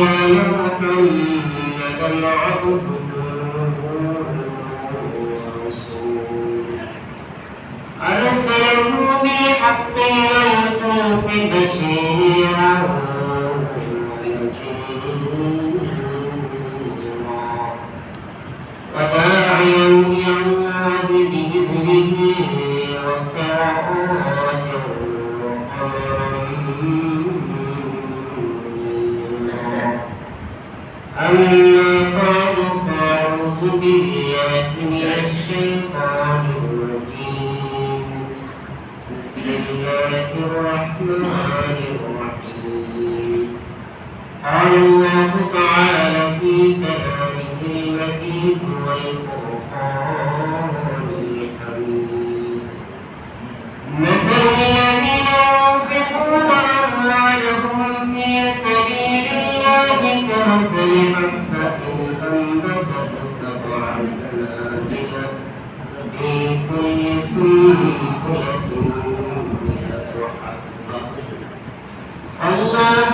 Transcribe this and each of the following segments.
محمدا عبده ورسوله أرسله بالحق والخلق بشيرا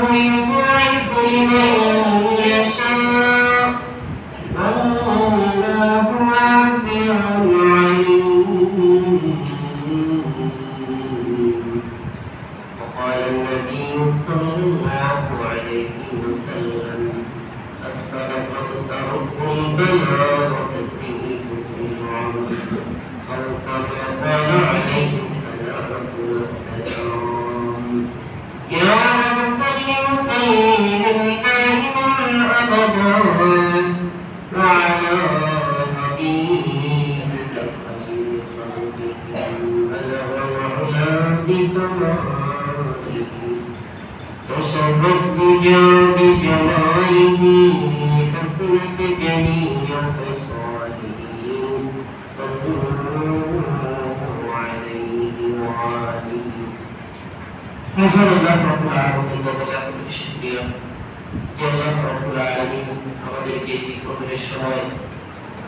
Thank you. মহান আল্লাহ রব্বুল আলামিন বলে আপনাদের শুকরিয়া যে আল্লাহ রব্বুল আলামিন আমাদেরকে এই প্রহরের সময়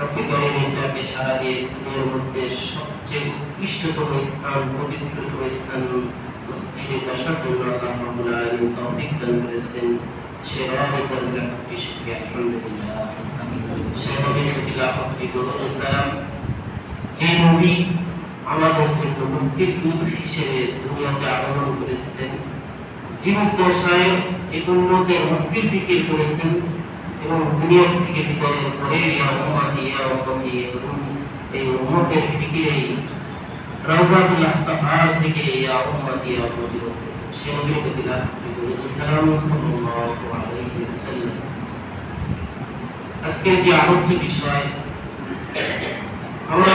রব্বি করিমের ডাকে সারা দিয়ে দুনিয়ার মধ্যে সবচেয়ে উৎকৃষ্টতম স্থান পবিত্রতম স্থান মসজিদে বসার জন্য আল্লাহ রব্বুল আলামিন তৌফিক দান করেছেন সে রহমত আল্লাহ প্রতি শুকরিয়া আলহামদুলিল্লাহ সে ও সালাম যে নবী আমাদের জন্য মুক্তির দূত হিসেবে দুনিয়াতে আগমন করেছিলেন জীবন দশায় এই উন্নতের মুক্তির ফিকির করেছেন এবং দুনিয়া থেকে বিদায়ের পরে ইয়া ইয়া এবং এই উম্মতের ফিকিরেই রাজাতুল্লাহ পাহাড় থেকে ইয়া ইয়া সে আজকের যে আলোচ্য বিষয়, আমরা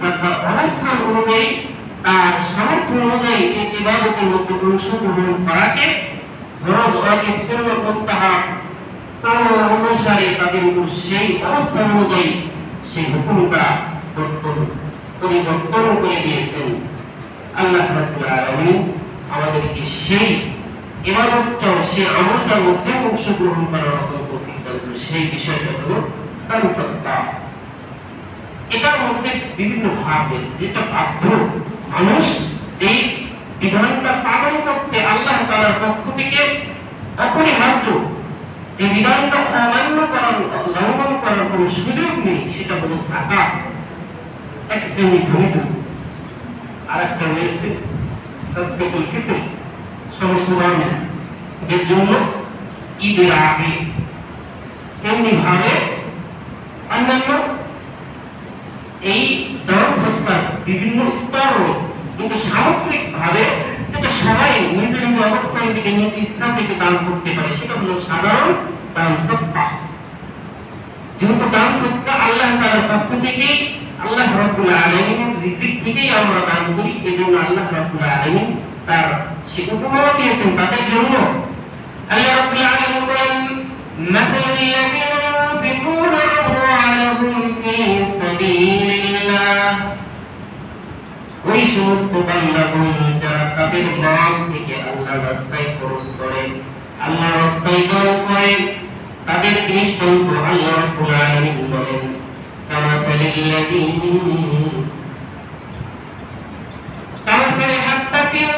তার তার অবস্থান অনুযায়ী, তার সামর্থ্য অনুযায়ী এই ইবাদতের মধ্যে অংশগ্রহণ করাকে ফরজ ওয়াজিব সুন্নাত মুস্তাহাব তার অনুসারে তাদের সেই অবস্থান অনুযায়ী সেই হুকুমটা পরিবর্তন- করে দিয়েছেন আল্লাহ রাব্বুল আমাদেরকে সেই ইবাদতটাও, সেই আমলটার মধ্যে অংশগ্রহণ করার মতো। সেই বিষয়টা হলো তানসাত্তা এটার মধ্যে বিভিন্ন ভাব রয়েছে। যেটা বাধ্য মানুষ যেই বিধানটা পালন করতে আল্লাহ তাআলার পক্ষ থেকে অপরিহার্য, যে বিধানটা অমান্য করার, লঙ্ঘন করার কোনো সুযোগ নেই, সেটা হলো সাকাত। এক শ্রেণি ধনী আর একটা রয়েছে ফিতর সমস্ত মানুষদের জন্য ঈদের আগে। তেমনি ভাবে অন্যান্য এই দান সত্তার বিভিন্ন স্তর রয়েছে কিন্তু সামগ্রিক ভাবে যেটা সবাই অবস্থান থেকে দান করতে পারে, সেটা হলো সাধারণ দান সত্তা যেহেতু দান সত্তা আল্লাহ থেকেই, আল্লাহ রাব্বুল আলামিন রিজিক থেকেই আমরা দান করি, এজন্য আল্লাহ রাব্বুল আলামিন তার সে দিয়েছেন তাদের জন্য। আল্লাহ রাব্বুল আলামিন বলেন ওই সমস্ত বান্দাগণ যারা তাদের মাল থেকে আল্লাহর রাস্তায় খরচ করে আল্লাহর রাস্তায় দান করে তাদের দৃষ্টান্ত আল্লাহ রাব্বুল আলামিন বলেন কামাসালি হাত্তাতিন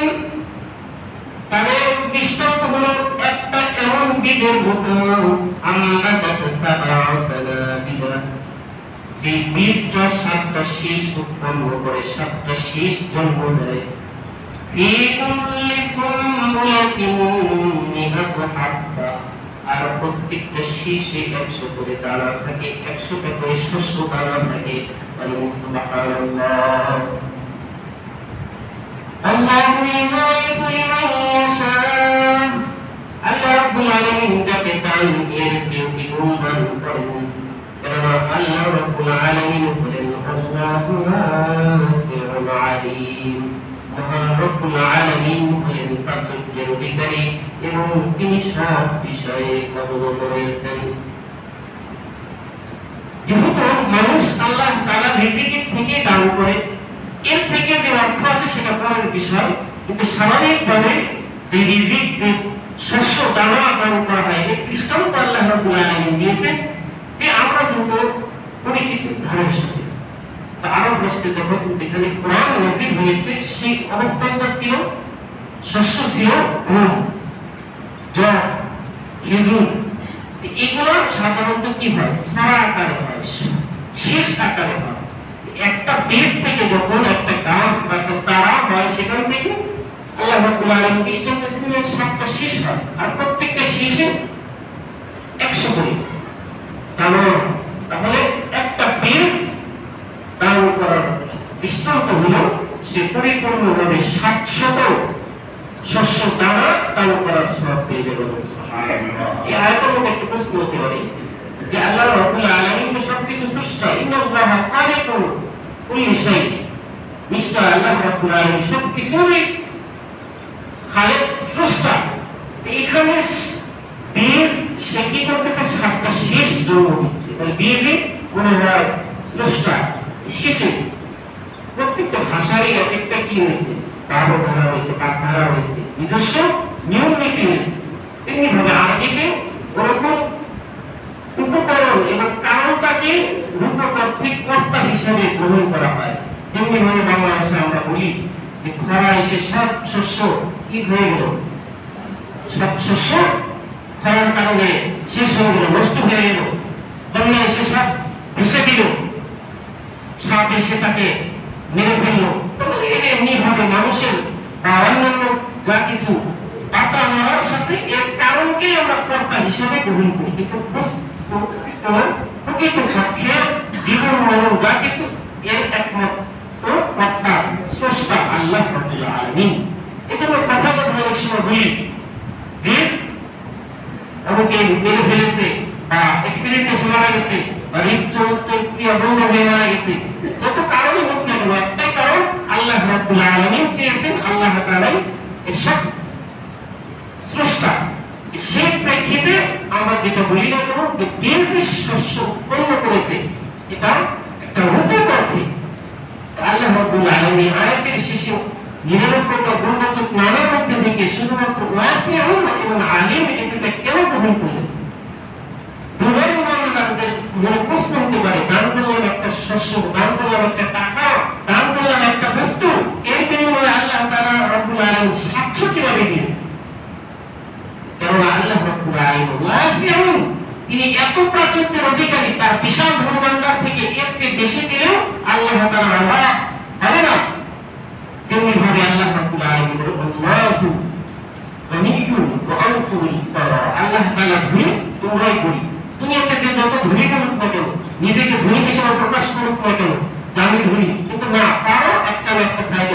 তাদের দৃষ্টান্ত হলো একটা এমন বীজের মতো আমরা যে বীজটা সাতটা শীষ উৎপন্ন করে, সাতটা শীষ জন্ম দেয় আর প্রত্যেকটা শীষে একশো করে দানা থাকে, একশোটা করে শস্য দানা থাকে। আল্লাহ যাকে চান, এর দ্বিগুণ দান করেন? যেহেতু মানুষ আল্লাহ তাআলা রিজিকের থেকে দান করে, এর থেকে যে অর্থ আসে সেটা পরের বিষয়। কিন্তু স্বাভাবিকভাবে যে রিজিক, যে শস্য দানা দান করা হয়, এই দৃষ্টান্ত আল্লাহ রাব্বুল আলামিন দিয়েছেন। যে আমরা যত পরিচিত সাথে তা আরব রাষ্ট্রে যখন যেখানে কোরআন নাজিল হয়েছে, সেই অবস্থানটা ছিল, শস্য ছিল গম খেজুর। এগুলো সাধারণত কি হয়? ছড়া আকারে হয়, শেষ আকারে হয়। একটা বীজ থেকে যখন একটা গাছ বা একটা চারা হয় সেখান থেকে, আল্লাহ রাব্বুল আলামিন দৃষ্টান্ত সাতটা শীষ হয়। আর প্রত্যেকটা শীষে একশো করে তাহলে তাহলে একটা বীজ দান করার দৃষ্টান্ত হলো সে পরিপূর্ণভাবে সাতশত শস্য দানা দান করার সব পেয়ে যাবে এই আয়াতের যে আল্লাহ রাব্বুল আলামিন সবকিছু স্রষ্টা ইন্নাল্লাহা নিশ্চয় আল্লাহ রাব্বুল আলামিন সবকিছুরই খালেক, স্রষ্টা। এখানে বীজ, সে কি করতেছে? সাতটা শেষ জন্ম দিচ্ছে। তাহলে বীজই মনে হয় স্রষ্টা। শেষে প্রত্যেকটা ভাষারই এক একটা কি হয়েছে? কারও ধারা হয়েছে কাক ধারা হয়েছে। নিজস্ব নিয়ম নীতি হয়েছে? তেমনি ভাবে আরবিতে ওরকম উপকরণ এবং কারণটাকে রূপকর্তিক কর্তা হিসেবে গ্রহণ করা হয়। যেমনি ভাবে বাংলা ভাষায় আমরা বলি যে খরা এসে সব শস্য কি হয়ে গেল? সব শস্য খরার কারণে শেষ হয়ে গেল, নষ্ট হয়ে গেল। বন্যা এসে সব ভেসে দিল। সাপ এসে তাকে ফেলল এমনি ভাবে মানুষের বা অন্যান্য যা কিছু বাঁচা মরার সাথে এর কারণকে আমরা কর্তা হিসাবে গ্রহণ করি। কিন্তু প্রকৃত পক্ষে জীবন, মরণ যা কিছু এর একমাত্র কর্তা, স্রষ্টা আল্লাহ যত এসব স্রষ্টা। সেই প্রেক্ষিতে আমরা যেটা বলি না কেন, যে যে শস্য উৎপন্ন করেছে, এটা একটা রূপক অর্থে আল্লাহ আলামিন আয়াতের শেষে নিরানব্বইটা গুণবাচক নানার মধ্যে থেকে শুধুমাত্র ওয়াসিউন এবং আলিম এটা কেন গ্রহণ করলেন? দুবার ইমানদারদের মনে প্রশ্ন হতে পারে, দান করলাম একটা শস্য, দান করলাম একটা টাকা, দান করলাম একটা বস্তু। এর বিনিময়ে আল্লাহ তাআলা রব্বুল সাতশো কীভাবে তিনি এত প্রাচুর্যের অধিকারী, তার বিশাল ধনভাণ্ডার থেকে এর চেয়ে বেশি দিলেও আল্লাহ হবে না। তেমনি ভাবে আল্লাহ আল্লাহু তোমরাই করি দুনিয়াতে যে যত ধনী করুক না কেন, নিজেকে ধনী প্রকাশ করুক না একটা একটা সাইডে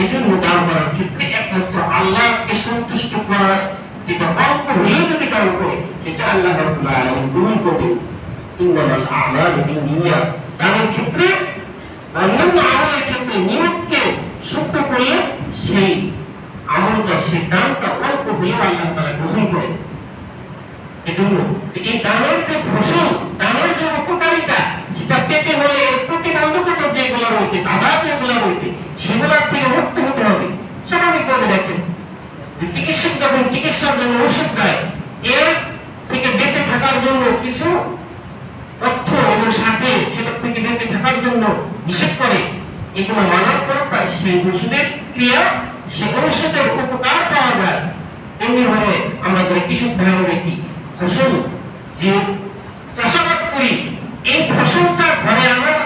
এই জন্য দান ক্ষেত্রে একমাত্র আল্লাহকে সন্তুষ্ট করার যেটা অল্প হলেও যদি দান করে, সেটা আল্লাহ রাব্বুল গ্রহণ করবেন। ইন্নামাল ক্ষেত্রে, অন্যান্য আমলের ক্ষেত্রে নিয়তকে শুদ্ধ করলে সেই আমলটা, সেই দানটা অল্প হলেও আল্লাহ তারা গ্রহণ করে সেটা অর্থ এবং সাথে সেটার থেকে বেঁচে থাকার জন্য নিষেধ করে, এগুলো মানার পর সেই ওষুধের ক্রিয়া সে ঔষধের উপকার পাওয়া যায়। তেমনি ভাবে আমরা যারা কৃষক ভাই রয়েছি ফসল, যে চাষাবাদ করি, এই ফসলটা ঘরে আনার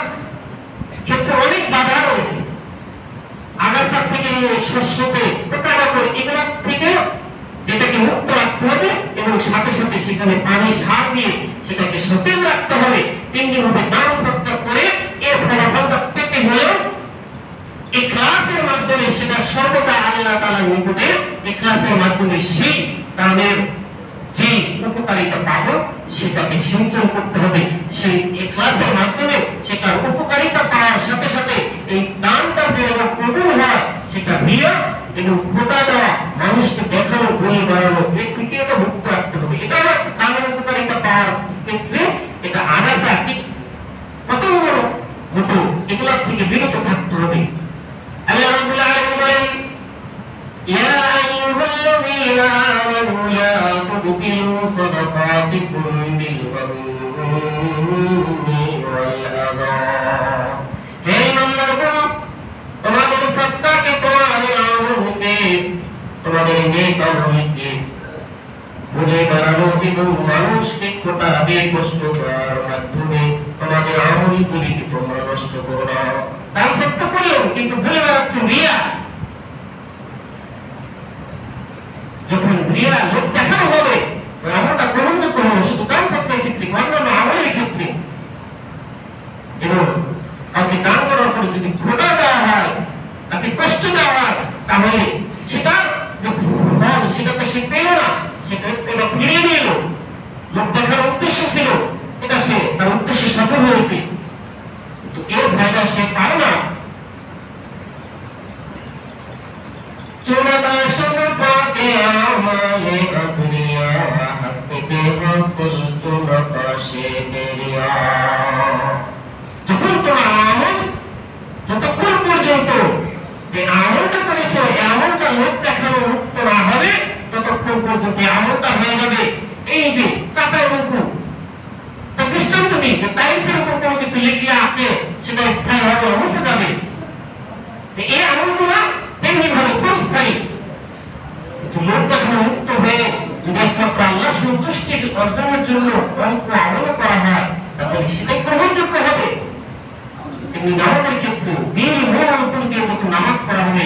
ক্ষেত্রে অনেক বাধা রয়েছে। আগাছা থেকে নিয়ে শস্যতে পোকামাকড় এগুলো থেকে যেটাকে মুক্ত রাখতে হবে এবং সাথে সাথে সেখানে পানি, সার দিয়ে সেটাকে সতেজ রাখতে হবে। তেমনি ভাবে দাম সৎকার করে এর ফলাফলটা পেতে হলেও এই ক্লাসের মাধ্যমে সেটা সর্বদা আল্লাহ তাআলার নিকটে, এই ক্লাসের মাধ্যমে সেই দানের যে উপকারিতা পাবো, সেটাকে সিঞ্চন করতে হবে। সেই এই ক্লাসের মাধ্যমে সেটার উপকারিতা পাওয়ার সাথে সাথে এই দানটা যে এবং কবুল হয়, সেটা রিয়া এবং খোটা দেওয়া মানুষকে দেখানো, বলি বাড়ানো এর থেকে এটা মুক্ত রাখতে হবে। এটা হলো দানের উপকারিতা পাওয়ার ক্ষেত্রে এটা কি কত বড় হতো এগুলোর থেকে বিরত থাকতে হবে। আল্লাহ রাব্বুল আলামিন বলেন ইয়া লা তুবতিলু সাদাকাতিকুম বিল গম্মি ওয়াল আযা হে ইমানদারগণ তোমাদের সত্তাকে তোমাদের আমলকে তোমাদের নেক এবং মানুষকে কষ্ট করার মাধ্যমে তোমাদের আমলগুলিকে তোমরা নষ্ট করো না দান সত্য করলেও কিন্তু ভুলে বেড়াচ্ছে রিয়া রিয়া লোক দেখানো হবে। আমলটা গ্রহণযোগ্য হবে, শুধু দান সত্যের ক্ষেত্রে, অন্যান্য আমলের ক্ষেত্রে। এবং কাউকে দান করার পরে যদি খোটা দেওয়া হয়, তাকে কষ্ট দেওয়া হয়, তাহলে সেটা যে ফল, সেটা তো সে পেল না, সেটা এটা ফিরিয়ে নিয়ে এলো লোক দেখার উদ্দেশ্য ছিল, এটা সে, তার উদ্দেশ্যে সফল হয়েছে। কিন্তু এর ফায়দা সে পারে না। পাকে আমলটা লোক দেখানো মুক্ত না হবে এই হয়ে যে চাপায় তো দৃষ্টান্ত নেই যে টাইলসের উপর কোনো কিছু লিখলে সেটা স্থায়ী হবে মুছে যাবে এই আমলগুলো তেমনি ভাবে ক্ষণস্থায়ী কিন্তু লোক দেখানো মুক্ত হয়ে যদি একমাত্র আল্লাহ সন্তুষ্টি অর্জনের জন্য অঙ্ক আরম্ভ করা হয়, তাহলে সেটাই গ্রহণযোগ্য হবে। তেমনি নামাজের ক্ষেত্রে দিন মন অন্তর দিয়ে যখন নামাজ পড়া হবে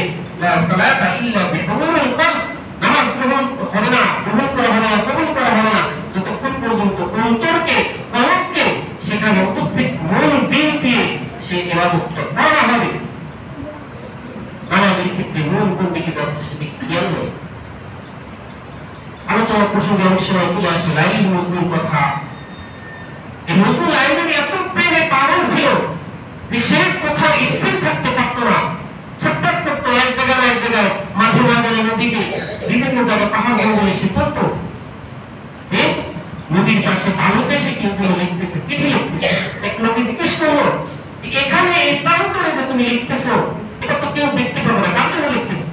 নামাজ গ্রহণ হবে না গ্রহণ করা হবে না কবুল করা হবে না যতক্ষণ পর্যন্ত অন্তরকে কলবকে সেখানে উপস্থিত মন দিন দিয়ে সে ইবাদতটা করা হবে নামাজের ক্ষেত্রে মন কোন দিকে যাচ্ছে সেদিকে খেয়াল নেই আলোচনা প্রসঙ্গে অনেক সময় চলে আসে লাইল মজনুর কথা এই মজনু লাইব্রেরি এত প্রেমে পাগল ছিল যে সে কোথাও স্থির থাকতে পারত না ছটফট করতো এক জায়গায় এক জায়গায় মাঝে মাঝে নদীতে বিভিন্ন জায়গায় পাহাড় জঙ্গলে সে চলতো এ, নদীর পাশে বালুতে সে কিন্তু লিখতেছে চিঠি লিখতেছে এক লোকে জিজ্ঞেস করল যে এখানে এই প্রান্তরে যে তুমি লিখতেছো এটা তো কেউ দেখতে পাবে না কার জন্য লিখতেছো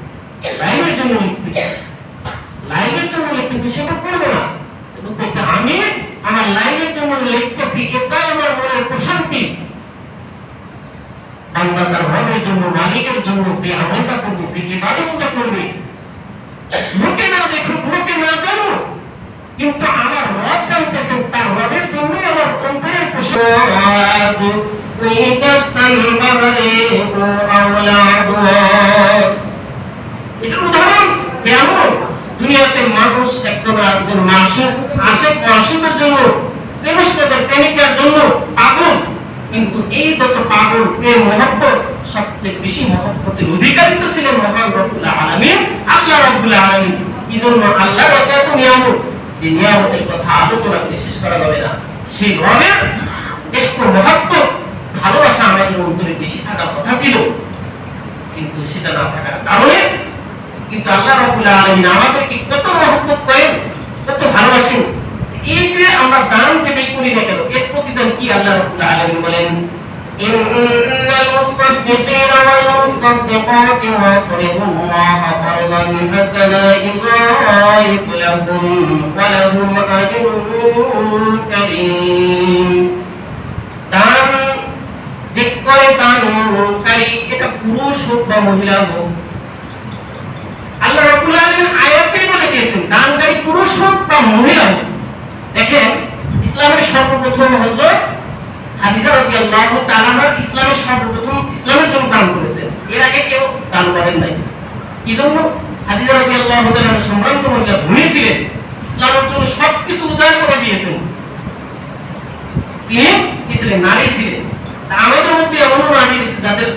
লাইভের জন্য লিখতেছে লাইভের জন্য লিখতেছি সেটা করব না বলতেছে আমি আমার লাইভের জন্য লিখতেছি এটাই আমার মনের প্রশান্তি বান্দা তার রবের জন্য মালিকের জন্য সে আমলটা করবে সে ইবাদতটা করবে। লোকে না দেখুক লোকে না জানো কিন্তু আমার রব জানতেছেন তার রবের জন্য আমার অন্তরের উদাহরণ দুনিয়াতে মানুষ একজন একজন মাসুক আশেক মাসুকের জন্য প্রেমিকার জন্য পাগল। কিন্তু এই যত পাগল প্রেম মহব্বত, সবচেয়ে বেশি মহব্বতের অধিকারী তো ছিলেন মহান রব্বুল আলামিন। আল্লাহ রব্বুল আলামিন। কি জন্য আল্লাহর এত নিয়ামত যে নিয়ামতের কথা আলোচনা করে শেষ করা যাবে না। সেই রবের একটু মহব্বত, ভালোবাসা আমাদের অন্তরে বেশি থাকার কথা ছিল। কিন্তু সেটা না থাকার কারণে কিন্তু আল্লাহ রাব্বুল আলামিন আমাদেরকে কত মহব্বত করেন, কত ভালোবাসেন এই যে আমরা দান যেটাই করি না কেন এর প্রতিদান কি আল্লাহ রাব্বুল আলামিন বলেন إن المصدقين والمصدقات ويقرضوا الله قرضا حسنا يضاعف لهم ولهم أجر كريم দান যে করে দানকারী এটা পুরুষ হোক বা মহিলা হোক আল্লাহ রাব্বুল আলামিন আয়াতে বলে দিয়েছেন দানকারী পুরুষ হোক বা মহিলা হোক দেখেন, ইসলামের সর্বপ্রথম হযরত হাদিজা রাদিয়াল্লাহু তাআলা ইসলামের সর্বপ্রথম ইসলামের জন্য দান করেছেন। এর আগে কেউ দান করেন নাই। কি জন্য হাদিজা রাদিয়াল্লাহু তাআলা সম্ভ্রান্ত মহিলা ধনী ইসলামের জন্য সবকিছু উজাড় করে দিয়েছেন। তিনি কি ছিলেন নারী ছিলেন। আমাদের মধ্যে এমন নারী রয়েছে যাদের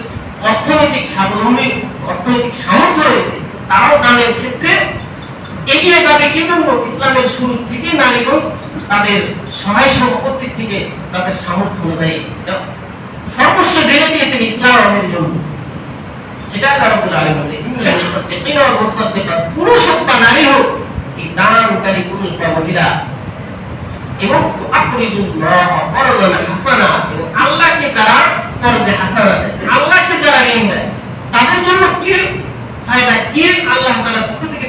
অর্থনৈতিক স্বাবলম্বী, অর্থনৈতিক সামর্থ্য রয়েছে। তারাও দানের ক্ষেত্রে এগিয়ে যাবে। কি জন্য? ইসলামের শুরু থেকে নারীগণ তাদের সহায় সম্পত্তি থেকে তাদের সামর্থ্য অনুযায়ী সর্বস্ব ঢেলে দিয়েছেন ইসলাম আমাদের জন্য। সেটা আল্লাহ রাব্বুল আলামিন পুরুষ হোক বা নারী হোক, এই দানকারী পুরুষ বা মহিলা, এবং হাসানা, এবং আল্লাহকে যারা হাসানা দেয়, আল্লাহকে যারা ঋণ দেয়, তাদের জন্য কি ফায়দা? কি আল্লাহ তাআলার পক্ষ থেকে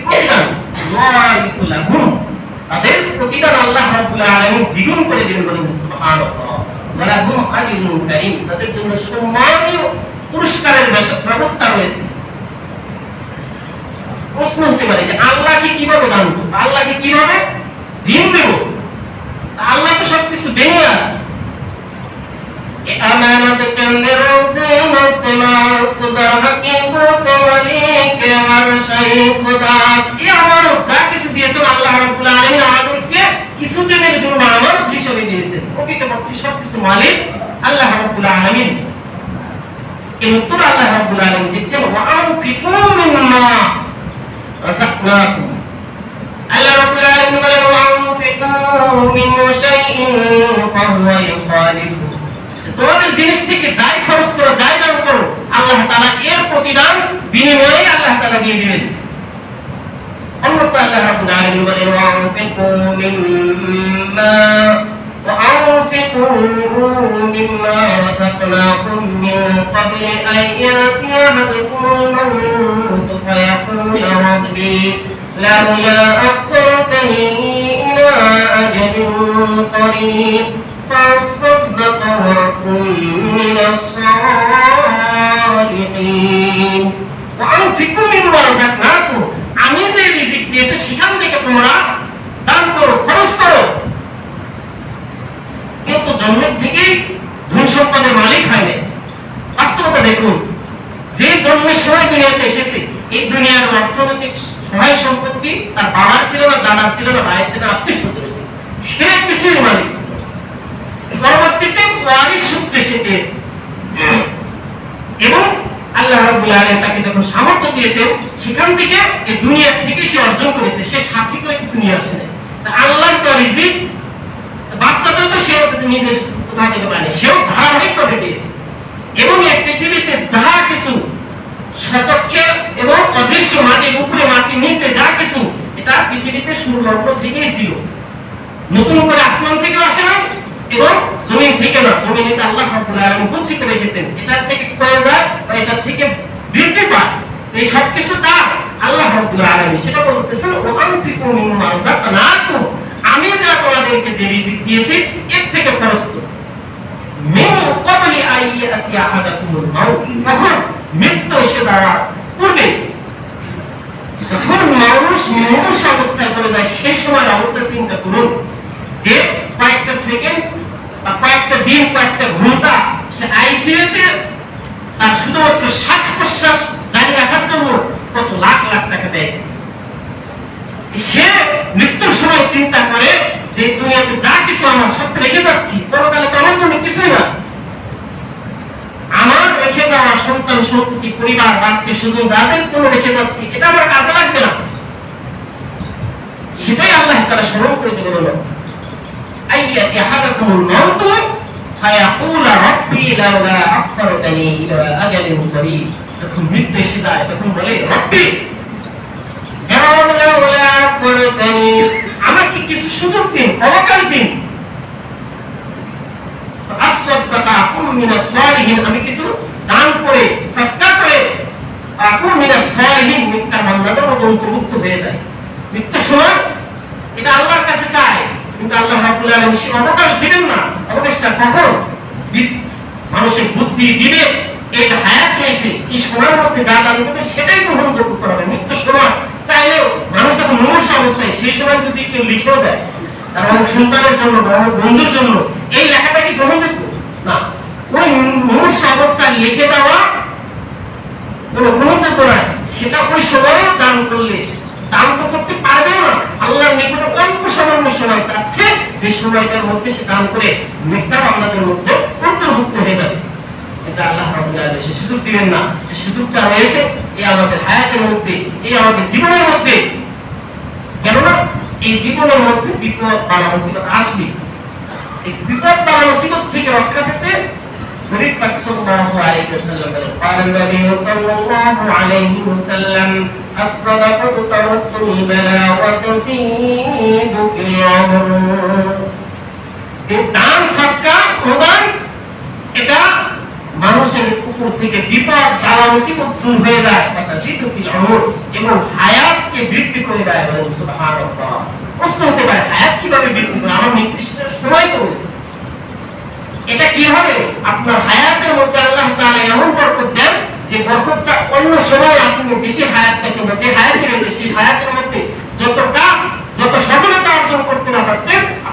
তাদের প্রতিদান আল্লাহ রাব্বুল আলামিন দ্বিগুণ করে দিবেন বলে সুবহানাল্লাহ। ওয়ালাহুম আজরুন কারীম। তাদের জন্য সম্মানীয় পুরস্কারের ব্যবস্থা রয়েছে। প্রশ্ন হতে পারে যে আল্লাহকে কীভাবে দান করব? আল্লাহকে কীভাবে ঋণ দেবো? আল্লাহ তো সবকিছু ভেঙে আছে। আমানত চন্দ্র সে মস্ত মস্ত হাকিকত মালিক আমার শাইখ দাস? এই আমানত যা কিছু দিয়েছেন আল্লাহ রাব্বুল আলামিন আমাদেরকে কিছুদিনের জন্য আমানত হিসেবে দিয়েছেন প্রকৃতপক্ষে সবকিছু মালিক আল্লাহ রাব্বুল আলামিন। এর উত্তর আল্লাহ রাব্বুল আলামিন দিচ্ছেন ওয়া আনফিকু মিম্মা রাযাকনাকুম। আল্লাহ রাব্বুল আলামিন বলেন ওয়া আনফিকু মিন শাইইন ফাহুয়া ইউখালিফু। তোমাদের জিনিস থেকে যাই খরচ করো, যাই দান করো, আল্লাহ তাআলা এর প্রতিদান বিনিময়ে আল্লাহ তাআলা দিয়ে দিবেন। ربنا ربنا لمن وأنفقوا مما وأنفقوا مما رزقناكم من قبل أن يأتي أحدكم الموت فيقول ربي لولا أخرتني إلى أجل قريب فأصدق وأكن من الصالحين وأنفقوا مما رزقناكم জন্মের থেকেই ধন সম্পদের মালিক হয় না বাস্তবতা দেখুন, যে জন্মের সময় দুনিয়াতে এসেছে, এই দুনিয়ার অর্থনৈতিক সহায় সম্পত্তি তার বাবার ছিল না দাদা ছিল না ভাই ছিল না, আত্মীয় সে কিছুই মালিক পরবর্তীতে ওয়ারিশ সূত্রে সে পেয়েছে। এবং আল্লাহ রাব্বুল আলামিন তাকে যখন সামর্থ্য দিয়েছেন, সেখান থেকে এই দুনিয়া থেকে সে অর্জন করেছে। সে সাথী করে কিছু নিয়ে আসে না তা আল্লাহর তো রিজিক বাচ্চাদের তো সেও নিজে কোথা থেকে পায়নি, সেও ধারাবাহিকভাবে পেয়েছে। এবং এই পৃথিবীতে যা কিছু সচক্ষে এবং অদৃশ্য মাটির উপরে মাটির নিচে যা কিছু, এটা পৃথিবীতে সুলগ্ন থেকেই ছিল। নতুন করে আসমান থেকে আসে না এবং জমিন থেকে না। জমিনে তো আল্লাহ রাব্বুল আলামিন কুচি করে দিয়েছেন এটার থেকে ক্ষয় যায় বা এটার থেকে বৃদ্ধি পায়। এই সব কিছু তার আল্লাহ রাব্বুল আলামিন। সেটা বলতেছেন ও আনফিকু মিম্মা রাযাকনাকুম আমি যা তোমাদেরকে যে রিজিক দিয়েছি, এর থেকে খরচ করো মিন ক্বাবলি আইয়াতি আহাদাকুমুল মাউত। তখন মৃত্যু এসে দাঁড়ার পূর্বে যখন মানুষ মানুষ অবস্থায় পড়ে যায় সেই সময় অবস্থা চিন্তা করুন। যে কয়েকটা সেকেন্ড বা কয়েকটা দিন, কয়েকটা ঘণ্টা সে আইসিইউতে তার শুধুমাত্র শ্বাস প্রশ্বাস জারি রাখার জন্য কত লাখ লাখ টাকা দেয় সে মৃত্যুর সময় চিন্তা করে যে দুনিয়াতে যা কিছু আমার সব রেখে যাচ্ছি, পরকালে তো আমার জন্য কিছুই না। আমার রেখে যাওয়া সন্তান, সন্ততি, পরিবার আত্মীয় স্বজন যাদের জন্য রেখে যাচ্ছি, এটা আমার কাজে লাগবে না। সেটাই আল্লাহ তারা স্মরণ করে দিলেন হলো আইয়াতি আহাদাকুমুল মাউত, ফায়াকুল রাব্বি লাউলা আখখারতানি ইলা আজালিন করিব। তখন মৃত্যু এসে যায়, তখন বলে, রব্বি আমাকে কিছু সুযোগ দিন, অবকাশ দিন। আমি কিছু দান করে সদকা করে এটা আল্লাহর কাছে কিন্তু আল্লাহ অবকাশটা মানুষের বুদ্ধি দিবে সময়ের মধ্যে যা সেটাই গ্রহণযোগ্য করা হবে। মৃত্যু সময় চাইলেও মানুষ যখন মনুষ্য অবস্থায়, সেই সময় যদি কেউ লিখেও দেয়, তার অনেক সন্তানের জন্য বন্ধুর জন্য, এই লেখাটা কি গ্রহণযোগ্য? না। ওই মনুষ্য অবস্থায় লিখে দেওয়া কোনো গ্রহণযোগ্য নয়। সেটা ওই সময়ে দান করলে দান তো করতে পারবে না। আল্লাহর নিকটে অল্প সামান্য সময় চাচ্ছে, যে সময়টার মধ্যে সে দান করে নেকটাও আমাদের মধ্যে অন্তর্ভুক্ত হয়ে যাবে। এটা আল্লাহ রাব্বুল আলামিন সে সুযোগ দিবেন না সে সুযোগটা রয়েছে এই আমাদের হায়াতের মধ্যে এই আমাদের জীবনের মধ্যে কেননা এই জীবনের মধ্যে বিপদ বা মুসিবত আসবে এই বিপদ বা মুসিবত থেকে রক্ষা পেতে নবী পাক সাল্লাল্লাহু আলাইহি ওয়াসাল্লাম বলেন قال النبي صلى الله عليه وسلم الصدقة ترد البلاء وتزيد في العمر যে দান সদকা অনুদান এটা মানুষের উপর থেকে বিপদ জ্বালা মুসিবত দূর হয়ে যায় এবং হায়াতকে বৃদ্ধি করে দেয় বলেন সুবহানাল্লাহ। প্রশ্ন হতে পারে, হায়াত কীভাবে বৃদ্ধি করে? আমার নির্দিষ্ট সময় তো এটা কি হবে? আপনার হায়াতের মধ্যে আল্লাহ তাআলা এমন বরকত দেন যে বরকতটা অন্য সময় আপনি বেশি হায়াত পেয়েছেন যে হায়াত রয়েছে, সেই হায়াতের মধ্যে যত কাজ, যত সফলতা অর্জন করতে না পারতেন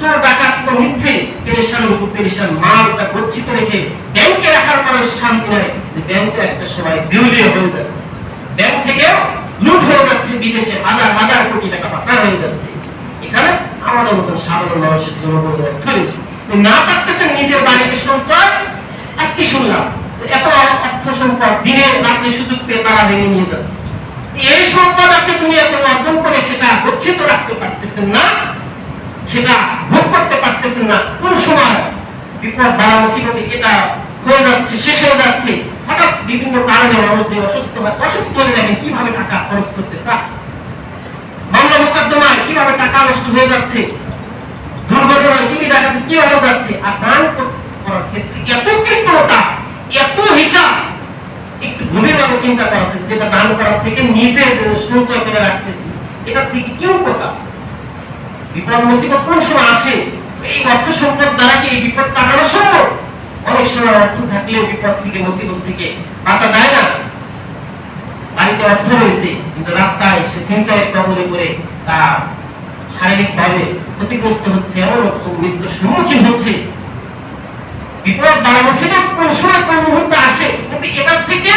চোর ডাকাত তো নিচ্ছে পেরেশান উপর পেরেশান মালটা গচ্ছিত রেখে ব্যাংকে রাখার পরে শান্তি নাই। ব্যাংকে একটা সময় দেউলিয়া হয়ে যাচ্ছে। ব্যাংক থেকেও লুট হয়ে যাচ্ছে বিদেশে। হাজার হাজার কোটি টাকা পাচার হয়ে যাচ্ছে। এখানে আমাদের মতন সাধারণ মানুষের জনগণের অর্থ রয়েছে না পারতেছেন নিজের বাড়িতে সঞ্চয়? আজকে শুনলাম, এত অর্থ সম্পদ দিনের রাত্রে সুযোগ পেয়ে তারা ভেঙে নিয়ে যাচ্ছে। এই সম্পদ আপনি দুনিয়াতে অর্জন করে সেটা গচ্ছিত রাখতে পারতেছেন না? সেটা ভোগ করতে পারতেছেন না। কোন সময় বিপদ বাড়া এটা হয়ে যাচ্ছে, শেষ হয়ে যাচ্ছে। হঠাৎ বিভিন্ন কারণে মানুষ যে অসুস্থ হয়, অসুস্থ দেখেন কীভাবে টাকা খরচ মামলা মোকদ্দমায় কীভাবে টাকা নষ্ট হয়ে যাচ্ছে? দুর্ঘটনায় চুরি ডাকাতি কীভাবে যাচ্ছে? আর দান করার ক্ষেত্রে এত কৃপণতা, এত হিসাব, একটু গভীরভাবে চিন্তা করা যেটা দান করার থেকে নিজে সঞ্চয় করে রাখতেছি এটা থেকে কি উপকার? বিপদ মুসিবত কোন সময় আসে? এই অর্থ সম্পদ দ্বারা কি এই বিপদ কাটানো সম্ভব? অনেক সময় অর্থ থাকলেও বিপদ থেকে, মুসিবত থেকে বাঁচা যায় না। বাড়িতে অর্থ রয়েছে, কিন্তু রাস্তায় সে কবলে করে শারীরিকভাবে ক্ষতিগ্রস্ত হচ্ছে এমন মৃত্যুর সম্মুখীন হচ্ছে। বিপদ বা মুসিবত কোন সময় কোন মুহূর্তে আসে? কিন্তু এটার থেকে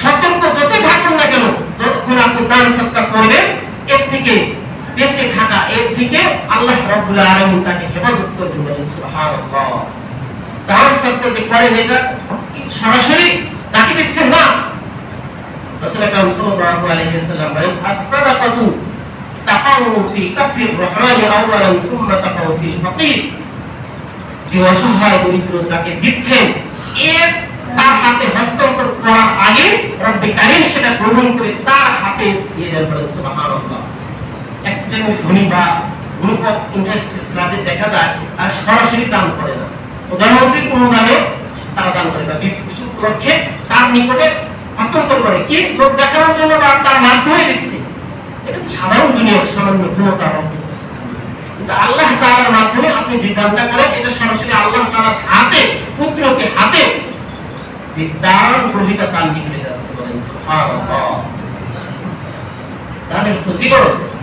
সতর্ক যতই থাকুন না কেন, যতক্ষণ আপনি দান সত্তা করবেন এর থেকে বেঁচে থাকা এর থেকে আল্লাহ রাব্বুল আলামিন তাকে হেফাজত করতে বলেন সুবহানাল্লাহ। দান সৎকার যে করেন এটা সরাসরি যাকে দিচ্ছেন না। রাসূল আকরাম সাল্লাল্লাহু আলাইহি ওয়াসাল্লাম বলেন as-সাদাকাতু তাকাউ ফি কাফির রহমানি আওয়ালান সুম্মা তাকাউ ফিল ফাকির। যে অসহায় দরিদ্র যাকে দিচ্ছেন এর তার হাতে হস্তান্তর করার আগে রব্বে কারিম সেটা গ্রহণ করে তার হাতে দিয়ে দেন সুবহানাল্লাহ। এক্সট্রিম ধনী বা গ্রুপ অফ ইন্ডাস্ট্রিজ যাদের দেখা যায়, তারা সরাসরি দান করে না। প্রধানমন্ত্রীর অনুদানে তারা দান করে না। তার নিকটে হস্তান্তর করে। কি? লোক দেখানোর জন্য বা তার মাধ্যমে দিচ্ছে। এটা সাধারণ দুনিয়ার সামান্য ক্ষমতা কিন্তু আল্লাহ তাআলার মাধ্যমে আপনি যে দানটা করেন, এটা সরাসরি আল্লাহ তাআলার হাতে, পুত্রকে হাতে যে দান গ্রহিতা দান নিকলে যাচ্ছে বলেন ফজিলত রাসূল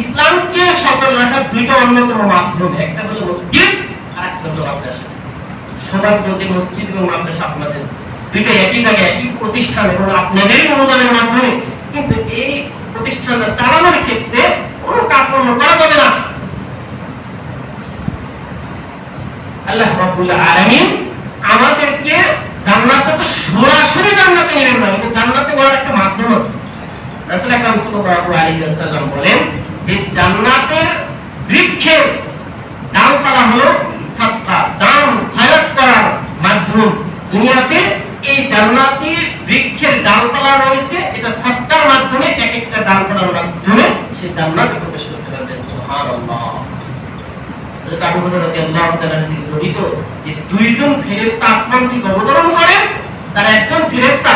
ইসলামকে সচল রাখার দুইটা অন্যতম মাধ্যম। একটা হলো মসজিদ আর একটা হলো মাদ্রাসা। সৌভাগ্যে মসজিদ এবং মাদ্রাসা আপনাদের দুইটা একই জায়গায়, একই প্রতিষ্ঠান এবং আপনাদেরই অনুদানের মাধ্যমে। কিন্তু এই প্রতিষ্ঠানটা চালানোর ক্ষেত্রে কোনো কার্পণ্য করা যাবে না। আল্লাহ রাব্বুল আলামিন আমাদেরকে জান্নাতে তো সরাসরি জান্নাতে না, কিন্তু জান্নাতে একটা মাধ্যম আছে। রাসূল আকরাম সাল্লাল্লাহু আলাইহি ওয়াসাল্লাম বলেন যে জান্নাতের বৃক্ষের ডালপালা হলো সাদকা দান খয়রাত করার মাধ্যম। দুনিয়াতে এই জান্নাতি বৃক্ষের ডালপালা রয়েছে, এটা সৎকার মাধ্যমে এক একটা ডালপালার মাধ্যমে সে জান্নাতে প্রবেশ করতে পারবে। সুবহানাল্লাহ। হযরত করে একজন ফেরেশতা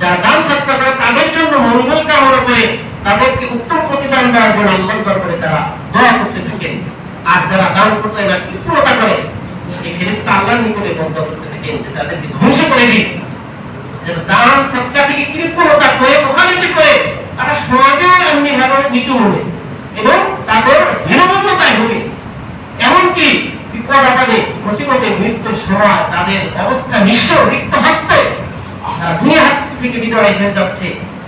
যারা দান সৎকার করে, তাদের জন্য মঙ্গল কামনা করে তাদেরকে উত্তম প্রতিদান দেওয়ার জন্য আল্লাহর দরবারে তারা দোয়া করতে থাকেন। আর যারা দান করতে না কৃপণতা করে সেই আল্লাহর নিকটে বন্ধ করতে থাকেন যে তাদেরকে ধ্বংস করে দিন যারা দান থেকে কৃপণতা করে করে তারা সমাজে এমনি ভাবে নিচু হবে এবং তাদের হীনমন্যতায় হবে এমনকি বিপদ আপদে, মুসিবতে মৃত্যুর সময় তাদের অবস্থা নিঃস্ব রিক্ত হস্তে তারা দুনিয়া থেকে বিদায় হয়ে যাচ্ছে।